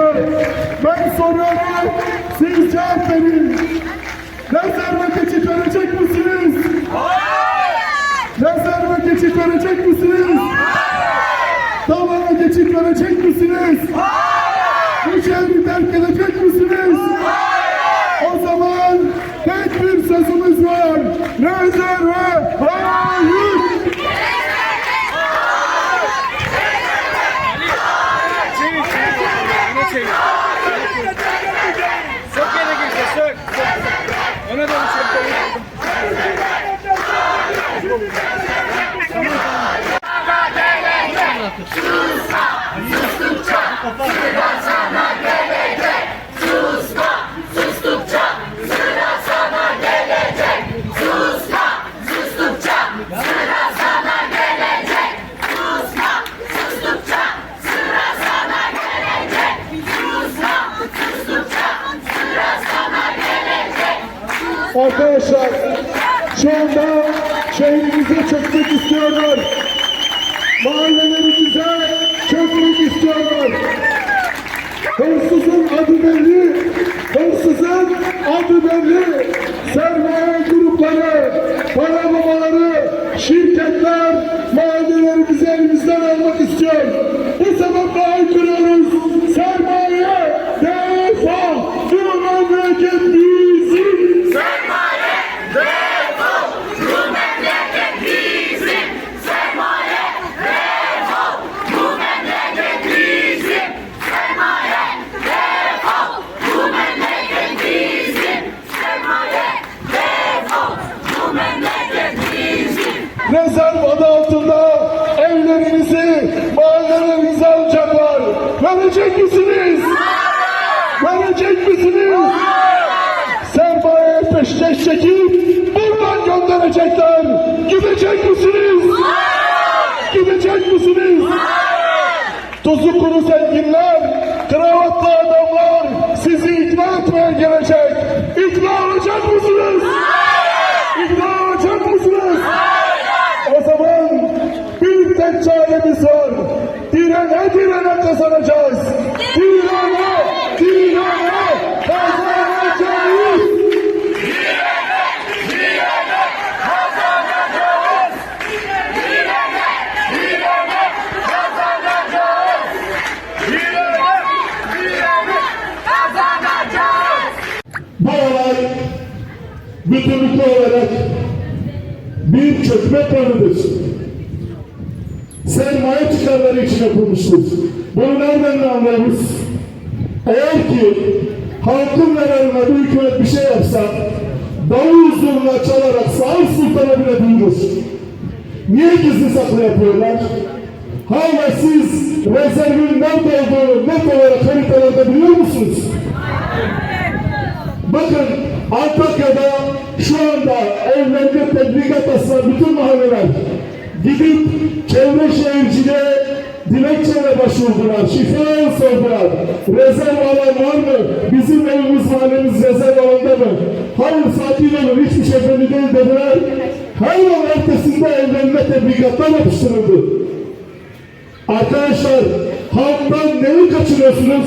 çıkıyor. Ben soruyorum, siz cevap verin. Rezerve geçit verecek misiniz? Rezerve geçit verecek misiniz? Tavana geçit verecek misiniz? Bu şehri terk edecek misiniz? O zaman tek bir sözümüz var. Rezerve hayır! Çevir, çevir. Ona çevir. Sök gerekirse sök. Ona doğru sök. Arkadaşlar şu anda şehrimize çökmek istiyorlar. Mahallelerimize çökmek istiyorlar. Hırsızın adı belli. Hırsızın adı belli. Sermaye grupları, para babaları, şirketler mahallelerimizi elimizden almak istiyor. Bu sebeple haykırıyoruz. Sermaye defol. Bu memleket bizim. rezerv adı altında evlerinizi, mahallelerinizi alacaklar. Verecek misiniz? Verecek misiniz? Sermaye peşkeş çekip gönderecekler. Gidecek misiniz? Gidecek misiniz? Tuzu kuru zenginler, kravatlı adamlar sizi ikna etmeye gelecek. İkna olacak mısınız? İkna olacak mısınız? O zaman bir tek çaremiz var. Direne direne kazanacağız. Olay bütünlüklü olarak bir çökme planıdır. Sermaye çıkarları için yapılmıştır. Bunu nereden anlıyoruz? Eğer ki halkın yararına bu hükümet bir şey yapsa, davul zurna çalarak Sağır Sultan'a bile duyurur. Niye gizli saklı yapıyorlar? Hala siz rezervin nerede olduğunu net olarak haritalarda biliyor musunuz? Bakın Antakya'da şu anda evlerinde tebligat asılan bütün mahalleler gidip çevre şehirciliğe dilekçeyle başvurdular, şifre sordular. Rezerv alan var mı? Bizim evimiz mahallemiz rezerv alanda mı? Hayır sakin olun hiçbir şey belli değil dediler. Hemen ertesinde evlerine tebligatlar yapıştırıldı. Arkadaşlar halktan neyi kaçırıyorsunuz?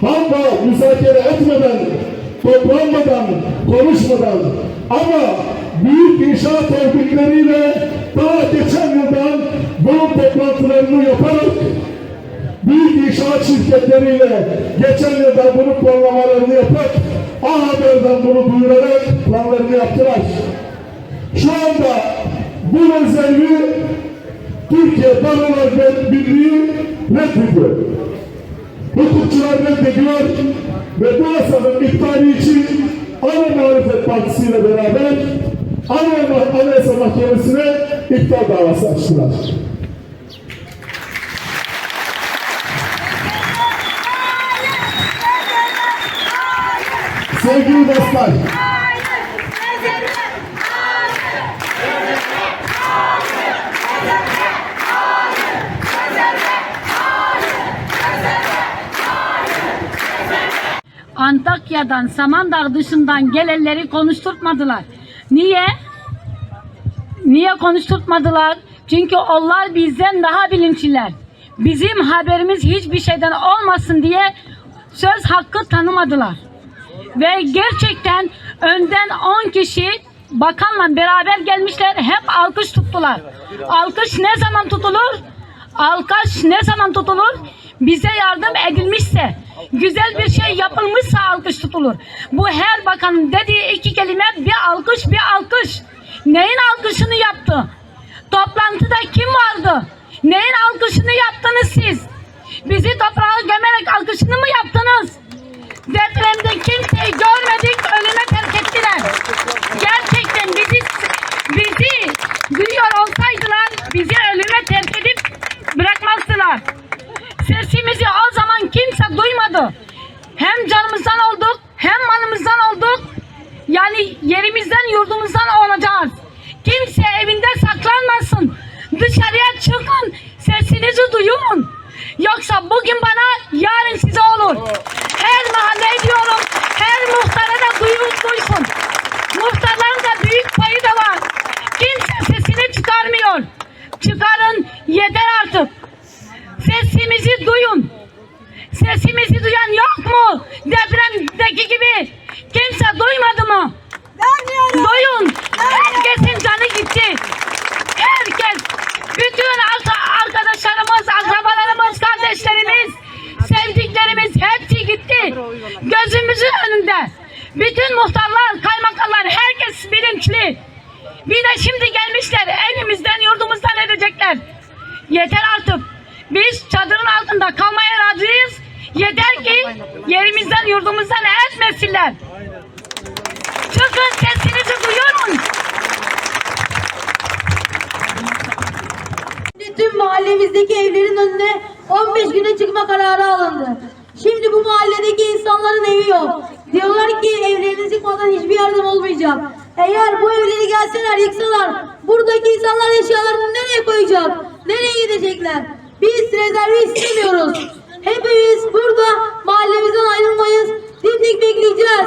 Halkla müzakere etmeden, toplanmadan, konuşmadan ama büyük inşaat örgütleriyle daha geçen yıldan bunun toplantılarını yaparak büyük inşaat şirketleriyle geçen yıldan bunun planlamalarını yapıp A Haber'den bunu duyurarak planlarını yaptılar. Şu anda bu rezervi Türkiye Barolar Birliği reddediyor. Hukukçular reddediyor ve bu yasanın iptali için Ana Muhalefet Partisi ile beraber Ana Anayasa Mahkemesi'ne iptal davası açtılar. Sevgili dostlar, Antakya'dan, Samandağ dışından gelenleri konuşturtmadılar. Niye? Niye konuşturtmadılar? Çünkü onlar bizden daha bilinçliler. bizim haberimiz hiçbir şeyden olmasın diye söz hakkı tanımadılar. Ve gerçekten önden 10 kişi bakanla beraber gelmişler hep alkış tuttular. Alkış ne zaman tutulur? Alkış ne zaman tutulur? Bize yardım edilmişse, güzel bir şey yapılmışsa alkış tutulur. Bu her bakanın dediği iki kelime bir alkış bir alkış. Neyin alkışını yaptı? Toplantıda kim vardı? Neyin alkışını yaptınız siz? Bizi toprağa gömerek alkışını mı yaptınız? Depremde kimseyi görmedik, ölüme terk ettiler. Gerçekten bizi duyuyor olsaydılar bizi ölüme terk edip bırakmazdılar. Sesimizi o zaman duymadı. Hem canımızdan olduk, hem malımızdan olduk. Yani yerimizden, yurdumuzdan olacağız. Kimse evinde saklanmasın. Dışarıya çıkın, sesinizi duyun. Yoksa bugün bana, yarın size olur. Her mahalle diyorum, her muhtara da duyun, duysun. Muhtarların da büyük payı da var. Kimse sesini çıkarmıyor. Çıkarın, yeter artık. Sesimizi duyun. Sesimizi duyan yok mu? Depremdeki gibi. Kimse duymadı mı? Duyun. Herkesin canı gitti. Herkes. Bütün arka- arkadaşlarımız, akrabalarımız, kardeşlerimiz, sevdiklerimiz hepsi gitti. Gözümüzün önünde. Bütün muhtarlar, kaymakamlar, herkes bilinçli. Bir de şimdi gelmişler evimizden, yurdumuzdan edecekler. Yeter artık. Biz çadırın altında kalmaya razıyız. Yeter ki yerimizden, yurdumuzdan etmesinler. Çıkın sesinizi duyurun. Şimdi tüm mahallemizdeki evlerin önüne 15 güne çıkma kararı alındı. Şimdi bu mahalledeki insanların evi yok. Diyorlar ki evleriniz yıkmadan hiçbir yardım olmayacak. Eğer bu evleri gelseler yıksalar buradaki insanlar eşyalarını nereye koyacak? Nereye gidecekler? Biz rezervi istemiyoruz. Hepimiz burada mahallemizden ayrılmayız. Dimdik bekleyeceğiz.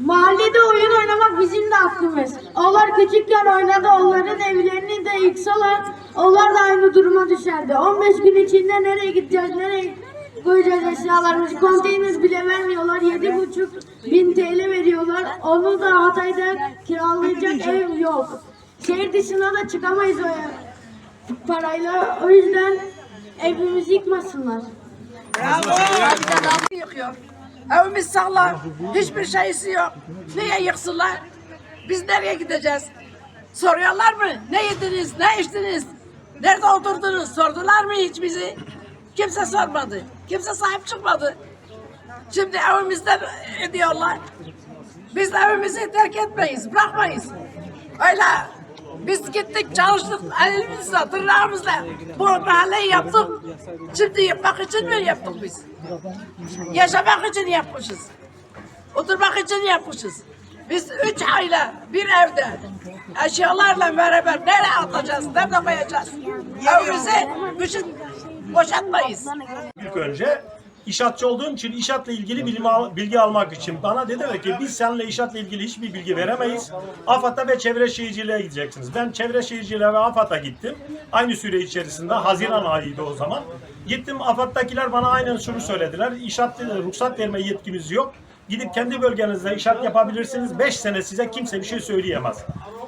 Mahallede oyun oynamak bizim de aklımız. Onlar küçükken oynadı, onların evlerini de yıksalar, onlar da aynı duruma düşerdi. 15 gün içinde nereye gideceğiz, nereye koyacağız eşyalarımızı? Konteyner bile vermiyorlar, 7,5 bin TL veriyorlar. Onu da Hatay'da kiralayacak ev yok. Şehir dışına da çıkamayız o parayla. O yüzden evimizi yıkmasınlar. yıkıyor. Evimiz sağlam. Hiçbir şeysi yok. Niye yıksınlar? Biz nereye gideceğiz? Soruyorlar mı? Ne yediniz? Ne içtiniz? Nerede oturdunuz? Sordular mı hiç bizi? Kimse sormadı. Kimse sahip çıkmadı. Şimdi evimizde ediyorlar. Biz evimizi terk etmeyiz, bırakmayız. Öyle biz gittik çalıştık elimizle, tırnağımızla bu mahalleyi yaptık. Şimdi yapmak için mi yaptık biz? Yaşamak için yapmışız. Oturmak için yapmışız. Biz üç aile bir evde eşyalarla beraber nereye atacağız, nerede koyacağız? Evimizi bütün boşaltmayız. İlk önce İşatçı olduğum için işatla ilgili bilim al- bilgi almak için bana dediler ki biz seninle işatla ilgili hiçbir bilgi veremeyiz. AFAD'a ve çevre şehirciliğe gideceksiniz. Ben çevre şehirciliğe ve AFAD'a gittim. Aynı süre içerisinde Haziran ayıydı o zaman. Gittim AFAD'dakiler bana aynen şunu söylediler. İşat ruhsat verme yetkimiz yok. Gidip kendi bölgenizde inşaat yapabilirsiniz. 5 sene size kimse bir şey söyleyemez.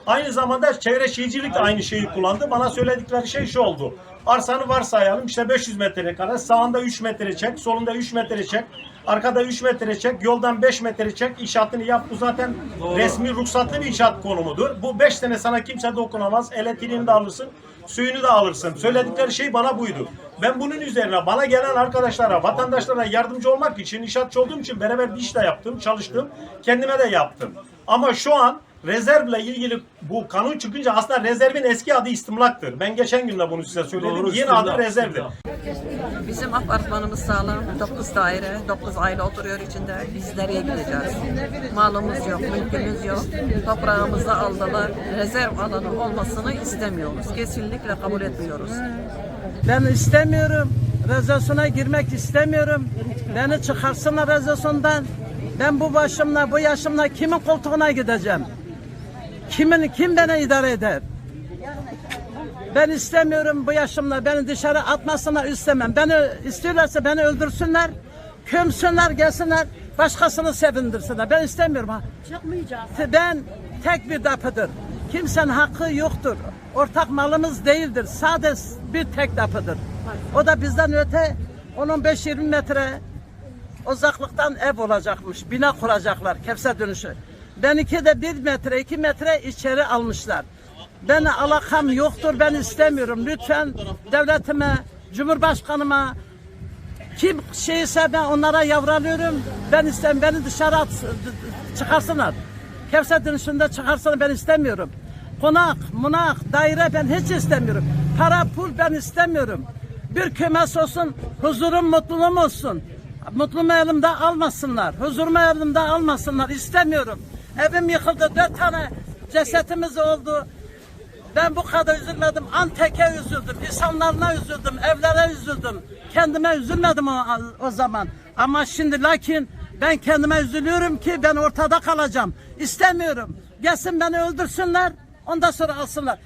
Aynı zamanda çevre şehircilik de aynı şeyi kullandı. Bana söyledikleri şey şu oldu. Arsanı varsayalım işte 500 metrekare sağında 3 metre çek, solunda 3 metre çek, arkada 3 metre çek, yoldan 5 metre çek, inşaatını yap. Bu zaten resmi ruhsatlı bir inşaat konumudur. Bu 5 sene sana kimse dokunamaz. Elektriğini de alırsın, suyunu da alırsın. Söyledikleri şey bana buydu. Ben bunun üzerine bana gelen arkadaşlara, vatandaşlara yardımcı olmak için, inşaatçı olduğum için beraber bir iş de yaptım, çalıştım. Kendime de yaptım. Ama şu an rezervle ilgili bu kanun çıkınca aslında rezervin eski adı istimlaktır. Ben geçen gün de bunu size söyledim. Yeni adı rezervdir. Bizim apartmanımız sağlam, 9 daire, 9 aile oturuyor içinde. Biz nereye gideceğiz? Malımız yok, mülkümüz yok. Toprağımızı aldılar. Rezerv alanı olmasını istemiyoruz. Kesinlikle kabul etmiyoruz. Ben istemiyorum. Rezasyona girmek istemiyorum. Beni çıkarsınlar rezasyondan. Ben bu başımla, bu yaşımla kimin koltuğuna gideceğim? Kimin kim beni idare eder? Ben istemiyorum bu yaşımda beni dışarı atmasınlar istemem. Beni istiyorlarsa beni öldürsünler. Kömsünler gelsinler. Başkasını sevindirsinler. Ben istemiyorum. ha. Ben tek bir dapıdır. Kimsenin hakkı yoktur. Ortak malımız değildir. Sadece bir tek dapıdır. O da bizden öte 10-15-20 metre uzaklıktan ev olacakmış. Bina kuracaklar Kevser dönüşü. Benimki de bir metre iki metre içeri almışlar. Ben alakam yoktur ben istemiyorum. Lütfen devletime, cumhurbaşkanıma kim şeyse ben onlara yavralıyorum. Ben istem beni dışarı at, çıkarsınlar. Kevser dönüşünde çıkarsınlar ben istemiyorum. Konak, munak, daire ben hiç istemiyorum. Para, pul ben istemiyorum. Bir kümes olsun, huzurum, mutluluğum olsun. Mutlumu elimde almasınlar. Huzurumu elimde almasınlar. İstemiyorum. Evim yıkıldı. Dört tane cesetimiz oldu. Ben bu kadar üzülmedim. Antek'e üzüldüm. İnsanlarına üzüldüm. Evlere üzüldüm. Kendime üzülmedim o, o zaman. Ama şimdi lakin ben kendime üzülüyorum ki ben ortada kalacağım. İstemiyorum. Gelsin beni öldürsünler. Ondan sonra alsınlar.